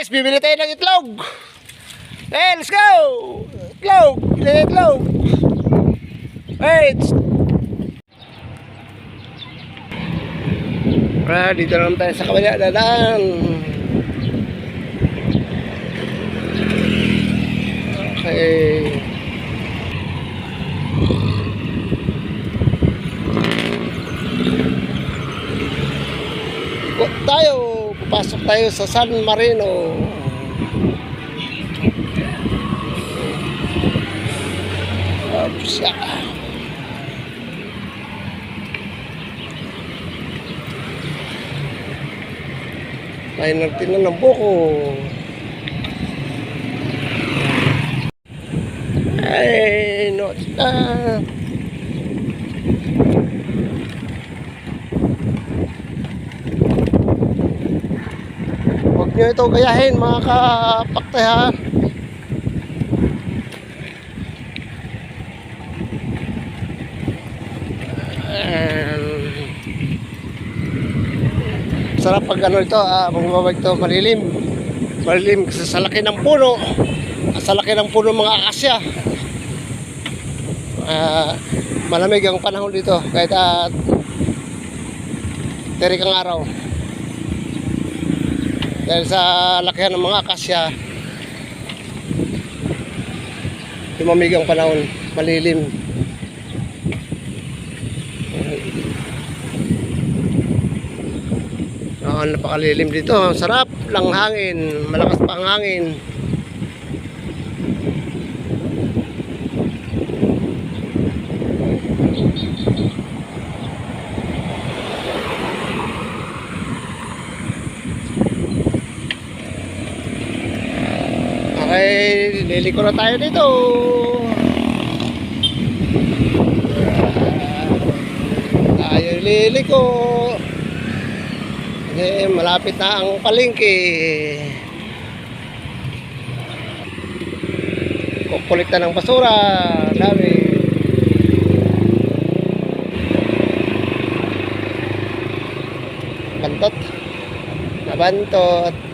guys, bibili tayo ng itlog. Hey, let's go! Itlog! Bili ng itlog! Wait! Ah, dito naman tayo sa kabila na daan. Okay. Tayo sa San Marino. Oops, yeah. Minor din na ng buko. Ay, no, ah. Nyo ito gayahin mga. Um, sarap pag ano ito, ah, magbabag ito malilim. Malilim kasi sa laki ng puno. Sa laki ng puno mga akasya. Ah, malamig ang panahon dito kahit at terik ang araw. Dahil sa lakihan ng mga akasya, lumamig ang panahon, malilim. Oo, napakalilim dito. Sarap lang hangin. Malakas pa ang hangin. Okay, liliko na tayo dito. Tayo liliko. Eh, malapit na ang palengke. Kukulikta ng basura. Dami. Bantot. Nabantot.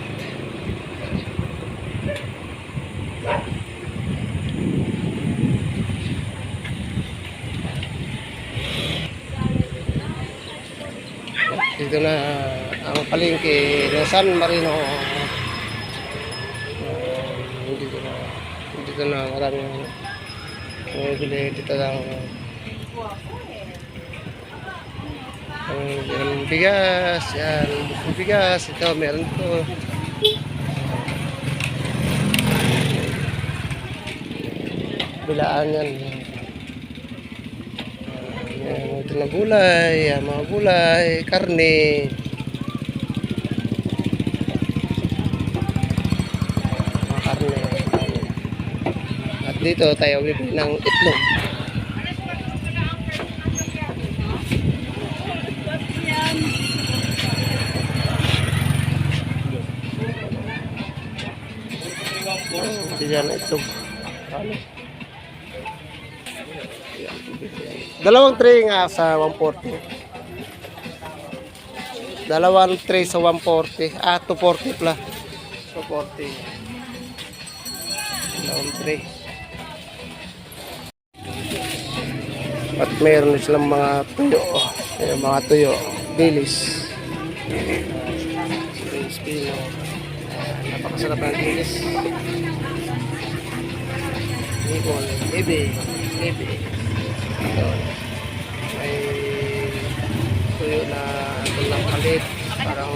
Dito na ang palengke ng San Marino. Uh, dito na dito na maraming bumibili dito lang ang bigas, yan, bigas, ito meron to. Bilaan yan. Yan, ito na gulay, yan, mga gulay, karne. Mga karne. At dito tayo bibili ng itlog. Diyan itlog. Ano? Dalawang tray nga sa 140. Dalawang tray sa 140. Ah, 240 pala. 240. Dalawang tray. At mayroon silang mga tuyo. Ayan, mga tuyo. Dilis pino. Ayan, Napakasarap ng dilis. Nicol. Ebe. Ebe. Ito. May tuyo na tulang palit. Parang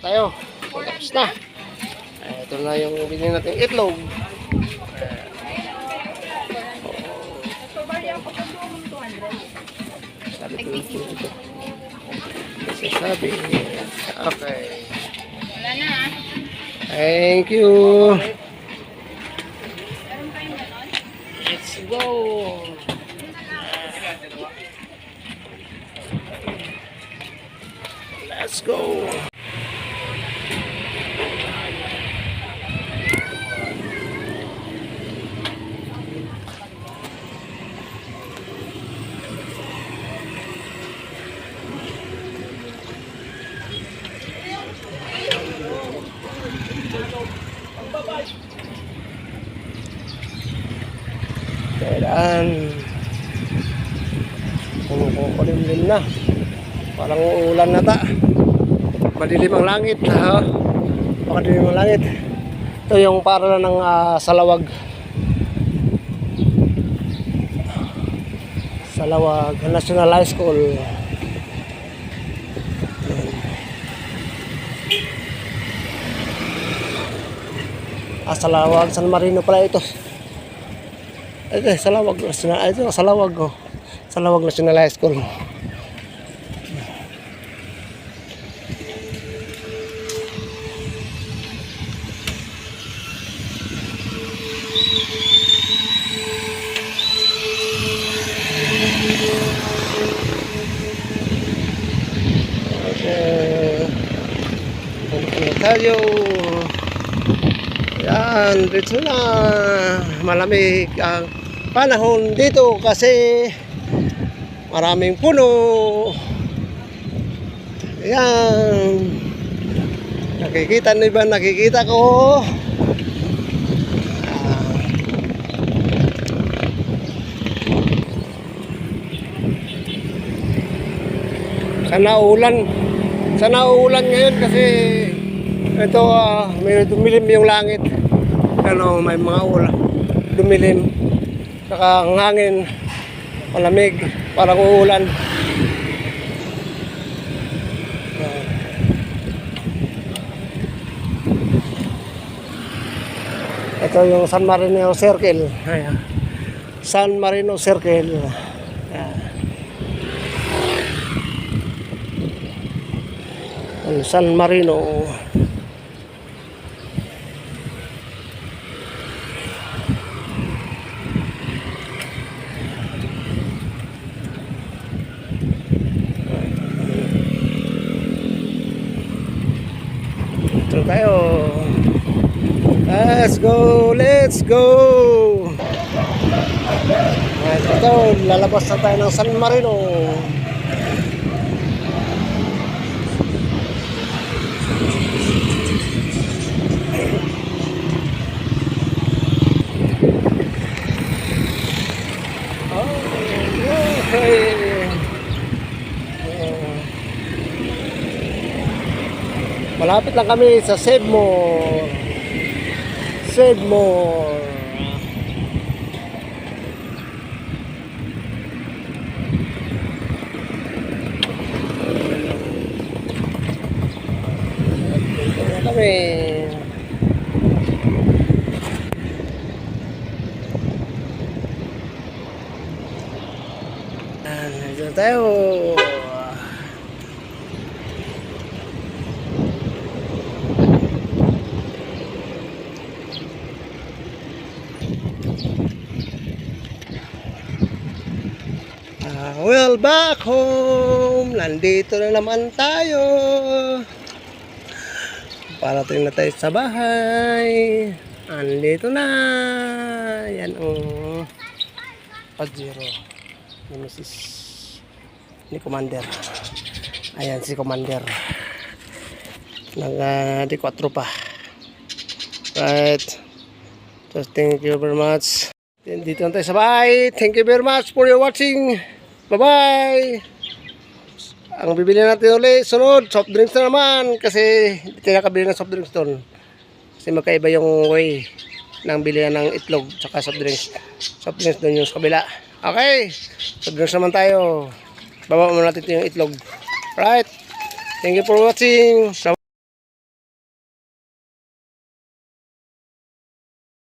tayo. Tapos na. Eh, Ito na yung binili natin itlog. Sabi ko ito. Kasi sabi. Okay. Wala na ah. Thank you. Meron pa yung ganon? Let's go. Let's go. Kailan kumukulimlim na. Parang uulan na ta. Madilim ang langit. Ha? Madilim ang langit. Ito yung para ng ah, salawag. Salawag National High School. Ah, Salawag San Marino pala ito. Ito, Salawag National, ito, Salawag ko. Salawag National High School. Tayo. Yan, dito na. Malamig ang panahon dito kasi maraming puno. Yan. Nakikita niyo ba? Nakikita ko. Ah. Sana ulan. Sana ulan ngayon kasi ito ah, may dumilim yung langit. Ano, may mga ulan. Dumilim. Saka ang hangin malamig, parang uulan. Ito yung San Marino Circle. Ayan. San Marino Circle. Ayan. San Marino. Ito tayo. Let's go, let's go. Ito, lalabas na tayo ng San Marino. Okay. Malapit lang kami sa Sedmore. Sedmore. Dito na kami. Ayan, Dito tayo. Ah, well, back home. Nandito na naman tayo. Parating na tayo sa bahay. Andito na. Yan ang Pajero ni Mrs. ni Commander. Ayan si Commander. Nag uh, di 4 pa. Right. So thank you very much. Dito na tayo sa bahay. Thank you very much for your watching. Bye-bye! Ang bibili natin ulit, sunod, soft drinks na naman. Kasi hindi tayo nakabili ng soft drinks doon. Kasi magkaiba yung way ng bilihan ng itlog tsaka soft drinks. Soft drinks doon yung sa kabila. Okay, soft drinks naman tayo. Baba muna natin yung itlog. Right? Thank you for watching.